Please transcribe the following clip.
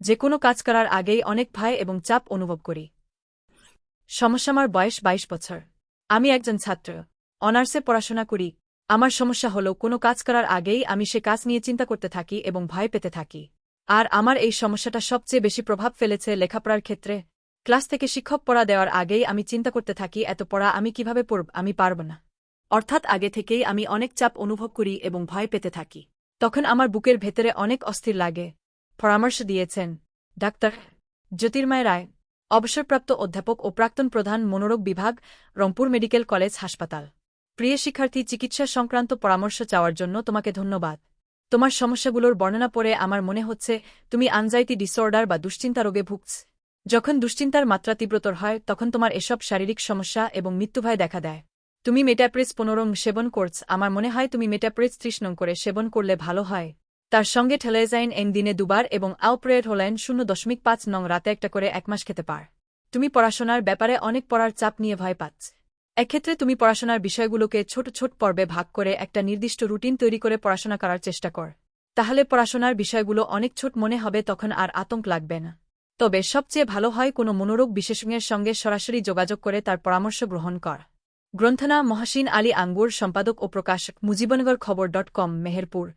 যে কোনো কাজ করার আগেই অনেক ভয় এবং চাপ অনুভব করি। সমস্যা আমার বয়স বাইশ বছর। আমি একজন ছাত্র। অনার্সে পড়াশোনা করি। আমার সমস্যা হল কোনো কাজ করার আগেই আমি সে কাজ নিয়ে চিন্তা করতে থাকি এবং ভয় পেতে থাকি। আর আমার এই সমস্যাটা সবচেয়ে বেশি প্রভাব ফেলেছে লেখাপড়ার ক্ষেত্রে। ক্লাস থেকে শিক্ষক পড়া দেওয়ার আগেই আমি চিন্তা করতে থাকি, এত পড়া আমি কীভাবে পড়ব? আমি পারব না। অর্থাৎ আগে থেকেই আমি অনেক চাপ অনুভব করি এবং ভয় পেতে থাকি। তখন আমার বুকের ভেতরে অনেক অস্থির লাগে। পরামর্শ দিয়েছেন। ডাক্তার জ্যোতির্ময় রায়, অবসরপ্রাপ্ত অধ্যাপক ও প্রাক্তন প্রধান মনোরোগ বিভাগ, রংপুর মেডিকেল কলেজ হাসপাতাল। প্রিয় শিক্ষার্থী, চিকিৎসা সংক্রান্ত পরামর্শ চাওয়ার জন্য তোমাকে ধন্যবাদ। তোমার সমস্যাগুলোর বর্ণনা পড়ে আমার মনে হচ্ছে তুমি আনজাইটি ডিসঅর্ডার বা দুশ্চিন্তা রোগে ভুগছ। যখন দুশ্চিন্তার মাত্রা তীব্রতর হয়, তখন তোমার এসব শারীরিক সমস্যা এবং মৃত্যুভয় দেখা দেয়। তুমি মেটাপ্রেস পনেরং সেবন করছ। আমার মনে হয় তুমি মেটাপ্রেস ত্রিশ করে সেবন করলে ভালো হয়। তার সঙ্গে ঠেলেজাইন এন দিনে দুবার এবং আউপ্রেড হলেন শূন্য দশমিক পাঁচ নং রাতে একটা করে এক মাস খেতে পার। তুমি পড়াশোনার ব্যাপারে অনেক পড়ার চাপ নিয়ে ভয় পাচ্ছ। এক্ষেত্রে তুমি পড়াশোনার বিষয়গুলোকে ছোট ছোট পর্বে ভাগ করে একটা নির্দিষ্ট রুটিন তৈরি করে পড়াশোনা করার চেষ্টা কর। তাহলে পড়াশোনার বিষয়গুলো অনেক ছোট মনে হবে তখন আর আতঙ্ক লাগবে না। তবে সবচেয়ে ভালো হয় কোনো মনোরোগ বিশেষজ্ঞের সঙ্গে সরাসরি যোগাযোগ করে তার পরামর্শ গ্রহণ কর। গ্রন্থনা মহাসিন আলী আঙ্গুর, সম্পাদক ও প্রকাশক মুজিবনগর খবর ডট কম, মেহেরপুর।